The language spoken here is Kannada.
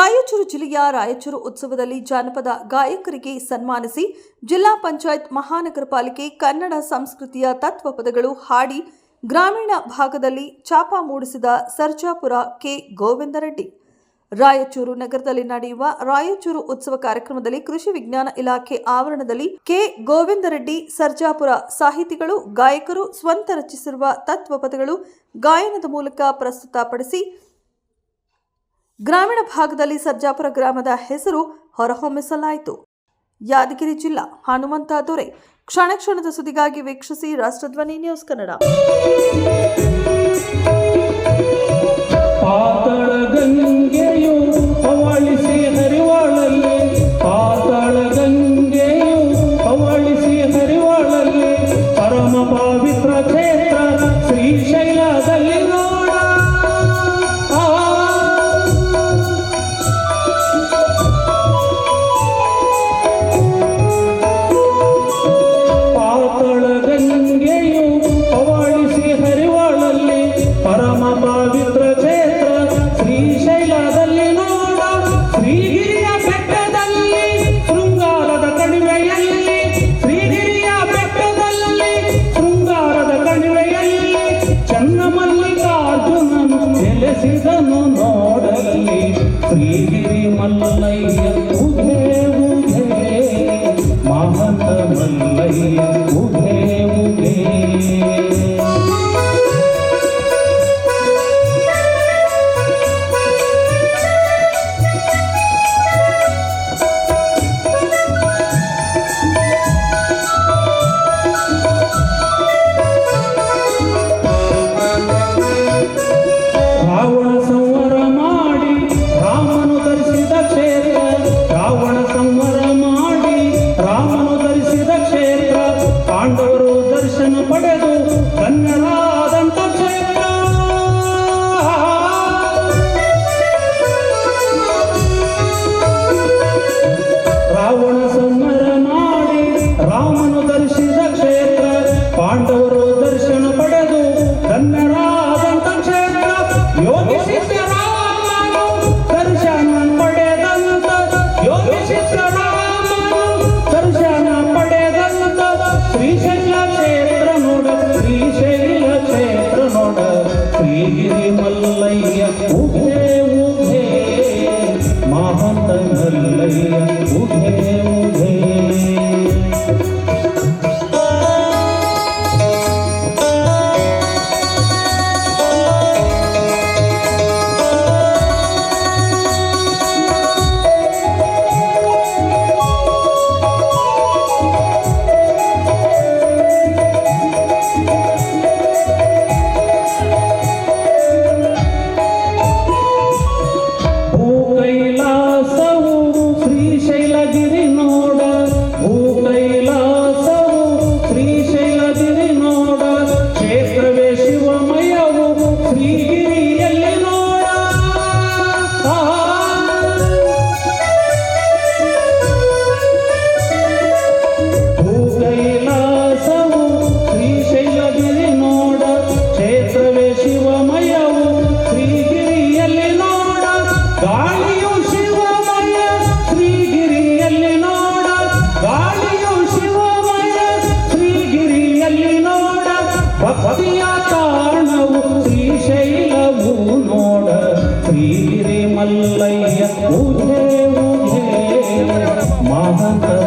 ರಾಯಚೂರು ಜಿಲ್ಲೆಯ ರಾಯಚೂರು ಉತ್ಸವದಲ್ಲಿ ಜಾನಪದ ಗಾಯಕರಿಗೆ ಸನ್ಮಾನಿಸಿ ಜಿಲ್ಲಾ ಪಂಚಾಯತ್ ಮಹಾನಗರ ಪಾಲಿಕೆ ಕನ್ನಡ ಸಂಸ್ಕೃತಿಯ ತತ್ವಪದಗಳು ಹಾಡಿ ಗ್ರಾಮೀಣ ಭಾಗದಲ್ಲಿ ಚಾಪ ಮೂಡಿಸಿದ ಸರ್ಜಾಪುರ ಕೆ ಗೋವಿಂದರೆಡ್ಡಿ ರಾಯಚೂರು ನಗರದಲ್ಲಿ ನಡೆಯುವ ರಾಯಚೂರು ಉತ್ಸವ ಕಾರ್ಯಕ್ರಮದಲ್ಲಿ ಕೃಷಿ ವಿಜ್ಞಾನ ಇಲಾಖೆ ಆವರಣದಲ್ಲಿ ಕೆ ಗೋವಿಂದರೆಡ್ಡಿ ಸರ್ಜಾಪುರ ಸಾಹಿತಿಗಳು, ಗಾಯಕರು ಸ್ವಂತ ರಚಿಸಿರುವ ತತ್ವಪದಗಳು ಗಾಯನದ ಮೂಲಕ ಪ್ರಸ್ತುತಪಡಿಸಿ ಗ್ರಾಮೀಣ ಭಾಗದಲ್ಲಿ ಸರ್ಜಾಪುರ ಗ್ರಾಮದ ಹೆಸರು ಹೊರಹೊಮ್ಮಿಸಲಾಯಿತು. ಯಾದಗಿರಿ ಜಿಲ್ಲಾ ಹನುಮಂತ ದೊರೆ ಕ್ಷಣ ಕ್ಷಣದ ಸುದ್ದಿಗಾಗಿ ವೀಕ್ಷಿಸಿ ರಾಷ್ಟ್ರಧ್ವನಿ ನ್ಯೂಸ್ ಕನ್ನಡ. ಹರಿವಾಳಲ್ಲಿ ಪರಮ ನೆಲೆಸಿದನು ನೋಡಲಿ. ಶ್ರೀಗಿರಿ ಮಲ್ಲಯ್ಯ ದರ್ಶನ ಪಡೆದು ಕನ್ನಡಾದಂತ ಕ್ಷೇತ್ರ. ರಾವಣ ಸಂಹರ ಮಾಡಿ ರಾಮನು ದರ್ಶಿಸ ಕ್ಷೇತ್ರ. ಪಾಂಡವರು ದರ್ಶನ ಪಡೆದು ಕನ್ನಡಾದಂತ ಕ್ಷೇತ್ರ. ಯೋಗಿಸಿದ್ದ ಶ್ರೀಗಿರಿ கையில் ಶ್ರೀಗಿರಿ ಮಲ್ಲಯ್ಯ ಉಧೆ ಉಧೆ ಮಹಂತ